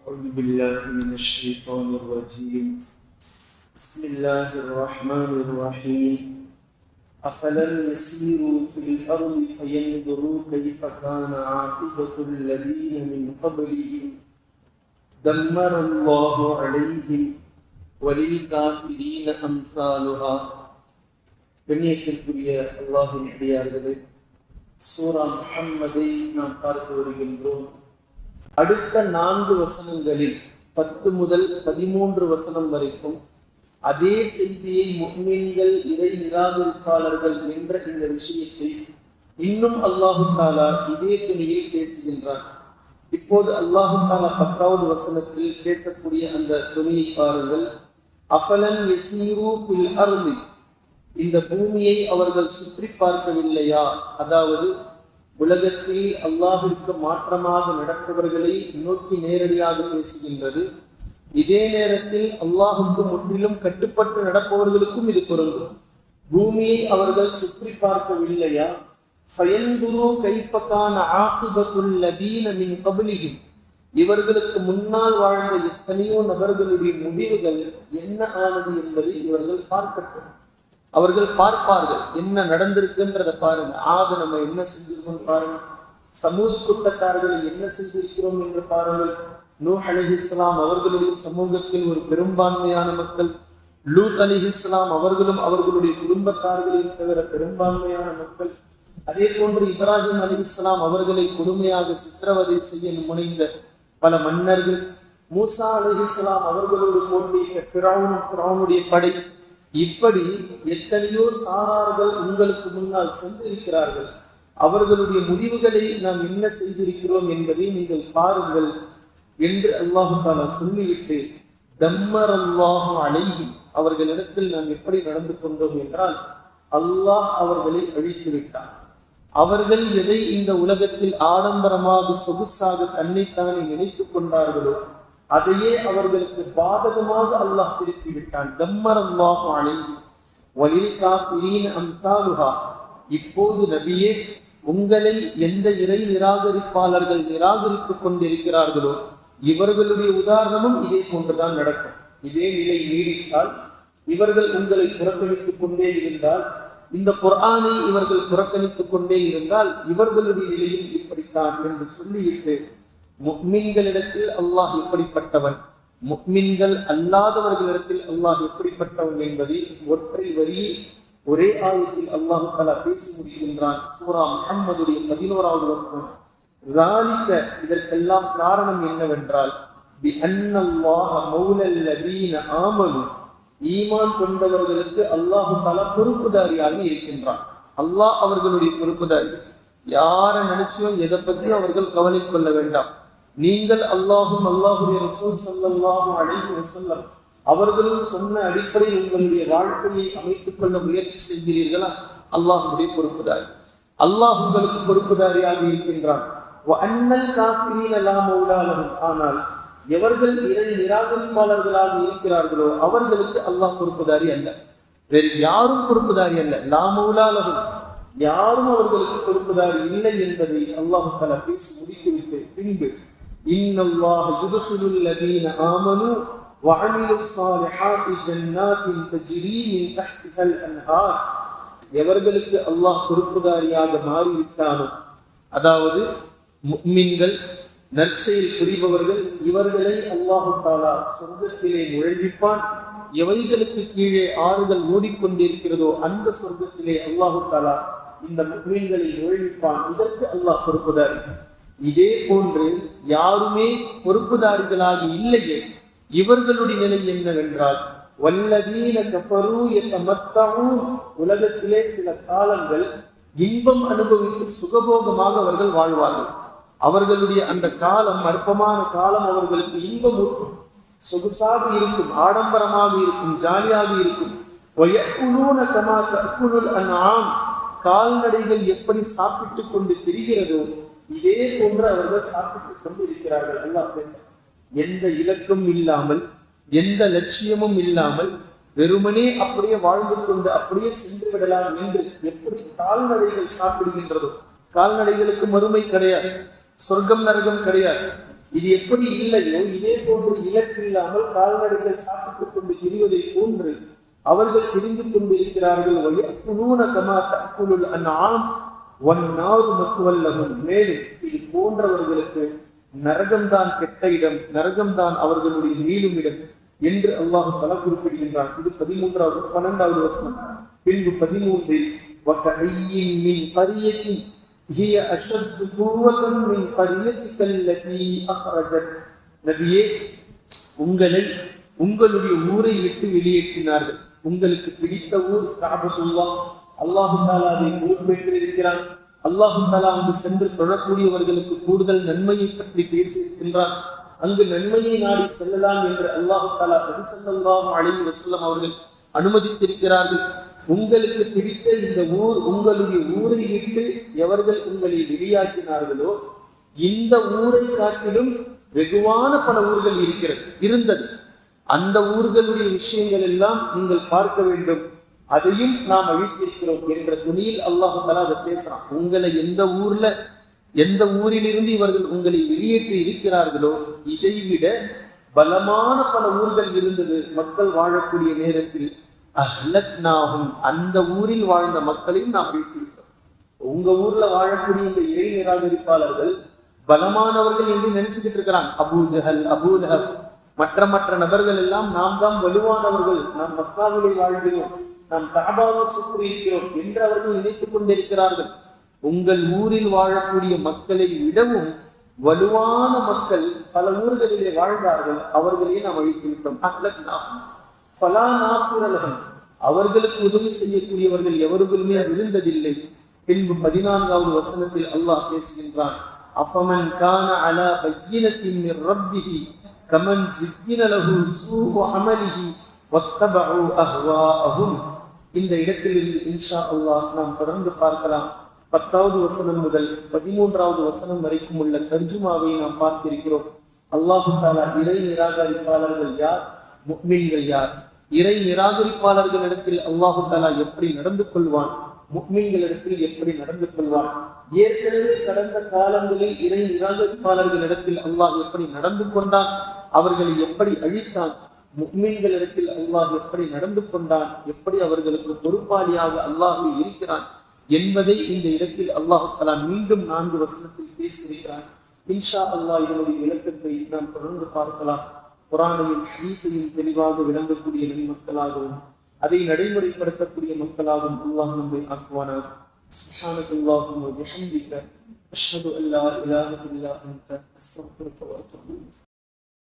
أعوذ بالله من الشيطان الرجيم بسم الله الرحمن الرحيم أفلم يسيروا في الأرض فينظروا كيف كان عاقبة الذين من قبلهم دمر الله عليهم وللكافرين أمثالها கண்ணியத்திற்குரிய அல்லாஹின் அடியார்களே சூரா முஹம்மதை நாம் பார்த்து வருகின்றோம் அடுத்த நான்கு வசனங்களில் பத்து முதல் பதிமூன்று வசனம் வரைக்கும் அதே செய்தியை முன்மீன்கள் இறை நிராகரிப்பாளர்கள் என்ற இந்த விஷயத்தை இன்னும் அல்லாஹு தாலா இதே துணியில் பேசுகின்றான். இப்போது அல்லாஹு தாலா பத்தாவது வசனத்தில் பேசக்கூடிய அந்த துணியை பாருங்கள். அஃபலன் இந்த பூமியை அவர்கள் சுற்றி பார்க்கவில்லையா? அதாவது உலகத்தில் அல்லாஹிற்கு மாற்றமாக நடப்பவர்களை நோக்கி நேரடியாக பேசுகின்றது. இதே நேரத்தில் அல்லாஹுக்கு முற்றிலும் கட்டுப்பட்டு நடப்பவர்களுக்கும் இது பொருந்தும். பூமியை அவர்கள் சுற்றி பார்க்கவில்லையா? ஃபயன்குரு கைஃபகான ஆக்குபத்துல்லதீன மின் கபலியும் இவர்களுக்கு முன்னால் வாழ்ந்த எத்தனையோ நபர்களுடைய முடிவுகள் என்ன ஆனது என்பதை இவர்கள் பார்க்கட்டும். அவர்கள் பார்ப்பார்கள் என்ன நடந்திருக்குன்றத பாருங்க. ஆக நம்ம என்ன செஞ்சிருக்கோம் பாருங்க. சமூக கூட்டத்தார்கள் என்ன செஞ்சிருக்கிறோம் என்று பாருங்கள். நூ அலி இஸ்லாம் அவர்களுடைய சமூகத்தில் ஒரு பெரும்பான்மையான மக்கள். லூத் அலி இஸ்லாம் அவர்களும் அவர்களுடைய குடும்பத்தார்களையும் தவிர பெரும்பான்மையான மக்கள். அதே போன்று இப்ராஹிம் அலி இஸ்லாம் அவர்களை கொடுமையாக சித்திரவதை செய்ய முனைந்த பல மன்னர்கள். மூசா அலி இஸ்லாம் அவர்களோடு போட்டியிட்ட ஃபிரௌனும் ஃபிரௌனுடைய படை. இப்படி எத்தனையோ சாரார்கள் உங்களுக்கு முன்னால் சென்றிருக்கிறார்கள். அவர்களுடைய முடிவுகளை நாம் என்ன செய்திருக்கிறோம் என்பதை நீங்கள் பாருங்கள் என்று அல்லாஹு சொல்லிவிட்டு தம்மர் அல்லாஹ் அழகி அவர்களிடத்தில் நாம் எப்படி நடந்து கொண்டோம் என்றால் அல்லாஹ் அவர்களை அழித்து விட்டார் அவர்கள் எதை இந்த உலகத்தில் ஆடம்பரமாக சொகுசாக தன்னைத்தானே நினைத்துக் கொண்டார்களோ அதையே அவர்களுக்கு பாதகமாக அல்லாஹ் திருப்பி விட்டான் தம்மர் அல்லாஹ் வலில் காஃபிரீன் அம்சாலுஹா. இப்போது நபியே உங்களை எந்த இறை நிராகரிப்பாளர்கள் நிராகரித்துக் கொண்டிருக்கிறார்களோ இவர்களுடைய உதாரணமும் இதே போன்றுதான் நடக்கும். இதே நிலை நீடித்தால் இவர்கள் உங்களை புறக்கணித்துக் கொண்டே இருந்தால் இந்த குரானை இவர்கள் புறக்கணித்துக் கொண்டே இருந்தால் இவர்களுடைய நிலையும் இப்படித்தான் என்று சொல்லிவிட்டு முக்மின்களிடத்தில் அல்லாஹ் எப்படிப்பட்டவன்? முக்மீன்கள் அல்லாதவர்களிடத்தில் அல்லாஹ் எப்படிப்பட்டவன் என்பதை ஒற்றை வரி ஒரே ஆயத்தில் அல்லாஹு தலா பேசி முடிக்கின்றான். சூரா முகம்மதுடைய பதினோராவது வசனம். ராலிக்க இதற்கெல்லாம் காரணம் என்னவென்றால் ஆமனு ஈமான் கொண்டவர்களுக்கு அல்லாஹு தலா பொறுப்புதாரியாக இருக்கின்றான். அல்லாஹ் அவர்களுடைய பொறுப்புதாரி. யாரை நினைச்சும் எதை பத்தி அவர்கள் கவனிக்கொள்ள வேண்டாம். நீங்கள் அல்லாஹும் அல்லாஹுடைய ரசூல் சல்லாஹும் அழைத்து வசல்லம் அவர்களும் சொன்ன அடிப்படையில் உங்களுடைய வாழ்க்கையை அமைத்துக் கொள்ள முயற்சி செய்கிறீர்களா? அல்லாஹுடைய பொறுப்புதாரி அல்லாஹ் உங்களுக்கு பொறுப்புதாரியாக இருக்கின்றான். ஆனால் எவர்கள் இறை நிராகரிப்பாளர்களாக இருக்கிறார்களோ அவர்களுக்கு அல்லாஹ் பொறுப்புதாரி அல்ல. வேறு யாரும் பொறுப்புதாரி அல்ல. லாமௌலாலகும் யாரும் அவர்களுக்கு பொறுப்புதாரி இல்லை என்பதை அல்லாஹு தலா பேசி முடித்துவிட்டு பின்பு இன்னல்லாஹ் யுதுஹிலுல் லதீன ஆமனு وعملوا الصالحات جنات تجري من تحتها الانهار எவர்களுக்கு அல்லாஹ் பொறுப்புதாரியாக மாறிவிட்டானோ அதாவது முக்மின்கள் நற்செயல் புரிபவர்கள் இவர்களை அல்லாஹு தாலா சொர்க்கத்திலே நுழைவிப்பான் எவைகளுக்கு கீழே ஆறுகள் ஓடிக்கொண்டிருக்கிறதோ அந்த சொர்க்கத்திலே அல்லாஹு தாலா இந்த முக்மீன்களை நுழைவிப்பான் இதற்கு அல்லாஹ் பொறுப்புதாரி இதே போன்று யாருமே பொறுப்புதாரிகளாக இல்லையே. இவர்களுடைய நிலை என்னவென்றால் வல்லதீன கஃபரு என்ற மத்தமும் உலகத்திலே சில காலங்கள் இன்பம் அனுபவித்து சுகபோகமாக அவர்கள் வாழ்வார்கள். அவர்களுடைய அந்த காலம் அற்பமான காலம் அவர்களுக்கு இன்பம் ஊட்டும். சொகுசாக இருக்கும் ஆடம்பரமாக இருக்கும் ஜாலியாக இருக்கும். கால்நடைகள் எப்படி சாப்பிட்டு கொண்டு திரிகிறதோ இதே போன்று அவர்கள் சாப்பிட்டுக் கொண்டு இருக்கிறார்கள் அல்லா பேச எந்த இலக்கும் இல்லாமல் எந்த லட்சியமும் இல்லாமல் வெறுமனே அப்படியே வாழ்ந்து கொண்டு அப்படியே சென்று விடலாம் என்று எப்படி கால்நடைகள் சாப்பிடுகின்றதோ கால்நடைகளுக்கு மறுமை கிடையாது சொர்க்கம் நரகம் கிடையாது. இது எப்படி இல்லையோ இதே போன்று இலக்கு இல்லாமல் கால்நடைகள் சாப்பிட்டுக் கொண்டு திரிவதை போன்று அவர்கள் தெரிந்து கொண்டிருக்கிறார்கள். வயக்குனூன கமா தக்குலுல் அன்ஆம் வன்னாறு மசுவல்லகும் மேலும் இது போன்றவர்களுக்கு நரகம்தான் கெட்ட இடம் நரகம்தான் அவர்களுடைய நீளும் இடம் என்று அல்லாஹ் பல குறிப்பிடுகின்றான் இது பதிமூன்றாவது பன்னெண்டாவது வசனம் பின்பு பதிமூன்றில் وَكَأَيِّن مِّن قَرْيَةٍ هِيَ أَشَدُّ قُوَّةً مِّن قَرْيَتِكَ الَّتِي أَخْرَجَتْ நபியே உங்களை உங்களுடைய ஊரை விட்டு வெளியேற்றினார்கள் உங்களுக்கு பிடித்த ஊர் காபத்துல்லா அல்லாஹு அதை ஊர் பெற்று இருக்கிறான். அல்லாஹு தாலா அங்கு சென்று தொழக்கூடியவர்களுக்கு கூடுதல் நன்மையை பற்றி பேசியிருக்கின்றான். அங்கு நன்மையை நாடி செல்லலாம் என்று அல்லாஹு தாலா நபிசல்லாஹு அலைஹி வஸல்லம் அவர்கள் அனுமதித்திருக்கிறார்கள். உங்களுக்கு பிடித்த இந்த ஊர் உங்களுடைய ஊரை விட்டு எவர்கள் உங்களை வெளியாக்கினார்களோ இந்த ஊரை காட்டிலும் வெகுவான பல ஊர்கள் இருக்கிறது இருந்தது. அந்த ஊர்களுடைய விஷயங்கள் எல்லாம் நீங்கள் பார்க்க வேண்டும். அதையும் நாம் அழித்திருக்கிறோம் என்ற துணியில் அல்லாஹு தலா அதை பேசுறான். உங்களை எந்த ஊர்ல எந்த ஊரிலிருந்து இவர்கள் உங்களை வெளியேற்றி இருக்கிறார்களோ இதை விட பலமான பல ஊர்கள் இருந்தது. மக்கள் வாழக்கூடிய நேரத்தில் அஹ்லக்னாகும் அந்த ஊரில் வாழ்ந்த மக்களையும் நாம் அழித்திருக்கிறோம் உங்க ஊர்ல வாழக்கூடிய இந்த இறை நிராகரிப்பாளர்கள் பலமானவர்கள் என்று நினைச்சுக்கிட்டு இருக்கிறாங்க. அபூ ஜஹல் அபூ லஹப் மற்ற மற்ற நபர்கள் எல்லாம் நாம் தான் வலுவானவர்கள். நாம் மக்காவிலே வாழ்கிறோம். நாம் தாபாவை சுற்றி இருக்கிறோம் என்று அவர்கள் நினைத்துக் கொண்டிருக்கிறார்கள். உங்கள் ஊரில் வாழக்கூடிய மக்களை விடவும் வலுவான மக்கள் பல ஊர்களிலே வாழ்ந்தார்கள். அவர்களே நாம் அழித்து விட்டோம் அஹ்லக்னாஹும் அவர்களுக்கு உதவி செய்யக்கூடியவர்கள் எவருக்குமே இருந்ததில்லை பின்பு பதினான்காவது வசனத்தில் அல்லாஹ் பேசுகின்றான். அஃபமன் கான அலா பையினத்தின் ரப்பிஹி கமன் ஜிக்கின லஹு சூ அமலிஹி வத்தபஉ அஹ்வாஅஹும் இந்த இடத்திலிருந்து இன்ஷா அல்லாஹ் நாம் தொடர்ந்து பார்க்கலாம். பத்தாவது வசனம் முதல் பதிமூன்றாவது வசனம் வரைக்கும் உள்ள தர்ஜுமாவை நாம் பார்த்திருக்கிறோம். அல்லாஹு தாலா இறை நிராகரிப்பாளர்கள் யார்? முக்மீன்கள் யார்? இறை நிராகரிப்பாளர்களிடத்தில் அல்லாஹு தாலா எப்படி நடந்து கொள்வான்? முக்மீன்களிடத்தில் எப்படி நடந்து கொள்வான்? ஏற்கனவே கடந்த காலங்களில் இறை நிராகரிப்பாளர்களிடத்தில் அல்லாஹ் எப்படி நடந்து கொண்டான்? அவர்களை எப்படி அழித்தான்? முக்மீன்களிடத்தில் அல்லாஹ் எப்படி நடந்து கொண்டான் எப்படி அவர்களுக்கு பொறுப்பாளியாக அல்லாஹ் இருக்கிறான் என்பதை இந்த இடத்தில் அல்லாஹு தலா மீண்டும் நான்கு வசனத்தில் பேசியிருக்கிறான் இன்ஷா அல்லாஹ் இதனுடைய விளக்கத்தை நாம் தொடர்ந்து பார்க்கலாம் குரானையும் ஹதீஸையும் தெளிவாக விளங்கக்கூடிய நன்மக்களாகவும் அதை நடைமுறைப்படுத்தக்கூடிய மக்களாகவும் அல்லாஹ் நம்மை ஆக்குவானார் سبحانك اللهم وبحمدك أشهد أن لا إله إلا أنت أستغفرك وأتوب إليك